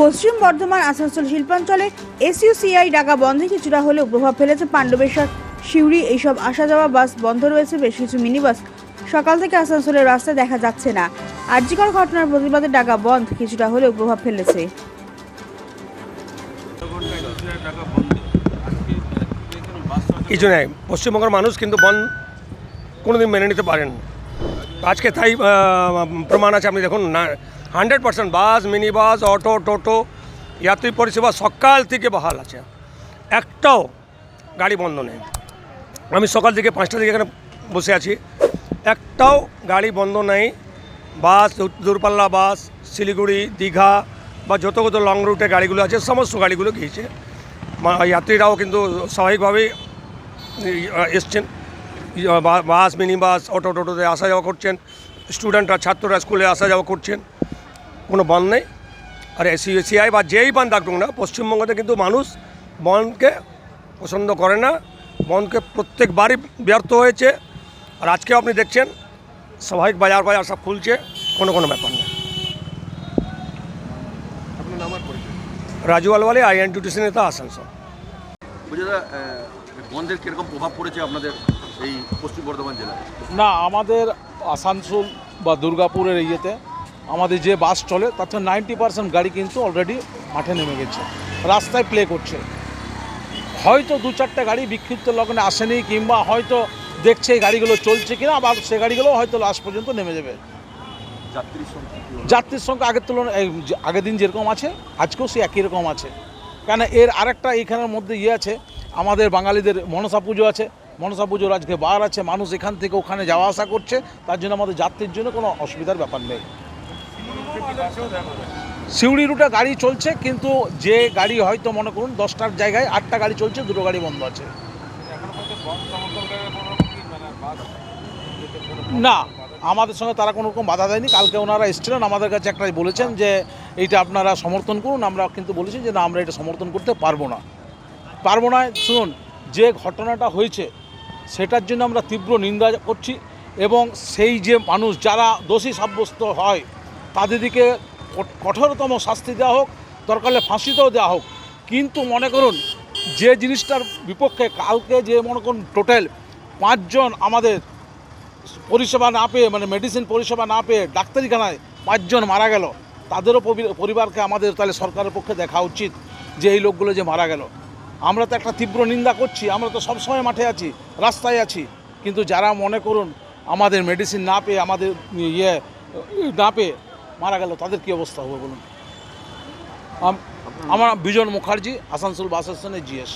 পশ্চিম বর্ধমান আসানসোল শিল্পাঞ্চলে এসইউসিআই ডাকা বন্ধে কিছুটা হলেও প্রভাব ফেলেছে পাণ্ডবেশ্বর। সিউড়ি এইসব আসা যাওয়া বাস বন্ধ রয়েছে বেশ কিছু মিনি বাস সকাল থেকে আসানসোলের রাস্তায় দেখা যাচ্ছে না। আর্যিকর ঘটনার প্রতিবাদে ডাকা বন্ধ কিছুটা হলেও প্রভাব ফেলেছে। কিছু নেই পশ্চিমবঙ্গের মানুষ কিন্তু বন কোনোদিন মেনে নিতে পারেন। আজকে তাই প্রমাণ আছে, আপনি দেখুন, না hundred percent bus mini bus auto, টোটো, যাত্রী পরিষেবা সকাল থেকে বহাল আছে। একটাও গাড়ি বন্ধ নেই। আমি সকাল থেকে পাঁচটা থেকে এখানে বসে আছি। একটাও গাড়ি বন্ধ নেই। বাস, দূরপাল্লা বাস, শিলিগুড়ি, দীঘা বা যত কত লং রুটে গাড়িগুলো আছে, সমস্ত গাড়িগুলো গিয়েছে। যাত্রীরাও কিন্তু স্বাভাবিকভাবেই এসছেন। বাস মিনি বাস অটো, টোটোতে আসা যাওয়া করছেন। স্টুডেন্টরা, ছাত্ররা স্কুলে আসা যাওয়া করছেন। কোনো বন নেই। আর এসিআই বা যেই বান থাকুক না পশ্চিমবঙ্গতে কিন্তু মানুষ বনকে পছন্দ করে না। বনকে প্রত্যেকবারই ব্যর্থ হয়েছে। আর আজকেও আপনি দেখছেন স্বাভাবিক বাজার বাজার সব খুলছে কোনো কোনো ব্যাপার নেই। রাজু আলওয়ালে আইএনটিটিসি নেতা আসানসোল। বন্ধের কীরকম প্রভাব পড়েছে আপনাদের এই পশ্চিম বর্ধমান জেলায়? না আমাদের আসানসোল বা দুর্গাপুরের ইয়েতে আমাদের যে বাস চলে তার থেকে নাইনটি পার্সেন্ট গাড়ি কিন্তু অলরেডি মাঠে নেমে গেছে রাস্তায় প্লে করছে। হয়তো দু চারটে গাড়ি বিক্ষিপ্ত লগ্নে আসেনি কিংবা হয়তো দেখছে এই গাড়িগুলো চলছে কিনা আবার সে গাড়িগুলো হয়তো লাস্ট পর্যন্ত নেমে যাবে। যাত্রীর সংখ্যা আগের তুলনায় আগের দিন যেরকম আছে আজকেও সে একই রকম আছে। কেন এর আরেকটা এখানের মধ্যে ইয়ে আছে আমাদের বাঙালিদের মনসা পুজো আছে। মনসা পুজোর আজকে বার আছে মানুষ এখান থেকে ওখানে যাওয়া আসা করছে তার জন্য আমাদের যাত্রীর জন্য কোনো অসুবিধার ব্যাপার নেই। সিউড়ি রুটে গাড়ি চলছে, কিন্তু যে গাড়ি হয়তো মনে করুন দশটার জায়গায় আটটা গাড়ি চলছে, দুটো গাড়ি বন্ধ আছে। না, আমাদের সঙ্গে তারা কোনো রকম বাধা দেয়নি। কালকে ওনারা এসেছিলেন, আমাদের কাছে একটাই বলেছেন যে, এইটা আপনারা সমর্থন করুন, আমরা কিন্তু বলেছি যে, না, আমরা এটা সমর্থন করতে পারব না। পারব না, শুনুন, যে ঘটনাটা হয়েছে, সেটার জন্য আমরা তীব্র নিন্দা করছি এবং সেই যে মানুষ, যারা দোষী সাব্যস্ত হয় তাদেরকে কঠ- কঠোরতম শাস্তি দেওয়া হোক দরকার ফাঁসিতেও দেওয়া হোক। কিন্তু মনে করুন, যে জিনিসটার বিপক্ষে কালকে যে মনে করুন টোটাল পাঁচজন আমাদের পরিষেবা না পেয়ে মানে মেডিসিন পরিষেবা না পেয়ে ডাক্তারিখানায় পাঁচজন মারা গেল, তাদেরও পরিবারকে আমাদের তাহলে সরকারের পক্ষে দেখা উচিত যে এই লোকগুলো যে মারা গেল। আমরা তো একটা তীব্র নিন্দা করছি, আমরা তো সবসময় মাঠে আছি, রাস্তায় আছি। কিন্তু যারা মনে করুন আমাদের মেডিসিন না পেয়ে, আমাদের ইয়ে না পেয়ে মারা গেল তাদের কী অবস্থা হবে বলুন? আমার বিজন মুখার্জি আসানসোল বাস স্টেশনের জিএস।